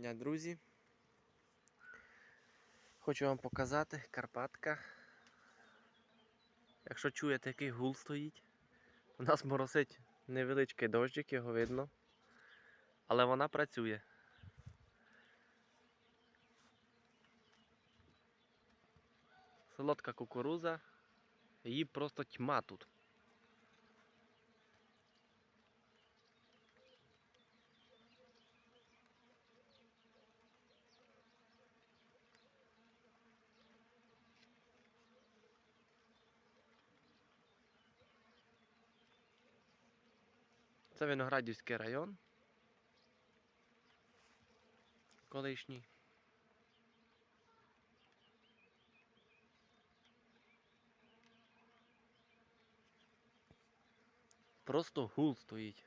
дня, друзі. Хочу вам показати Карпатка. Якщо чуєте, який гул стоїть, у нас моросить невеличкий дощик, його видно. Але вона працює. Солодка кукуруза, її просто тьма тут. Це Виноградівський район. Колишній. Просто гул стоїть.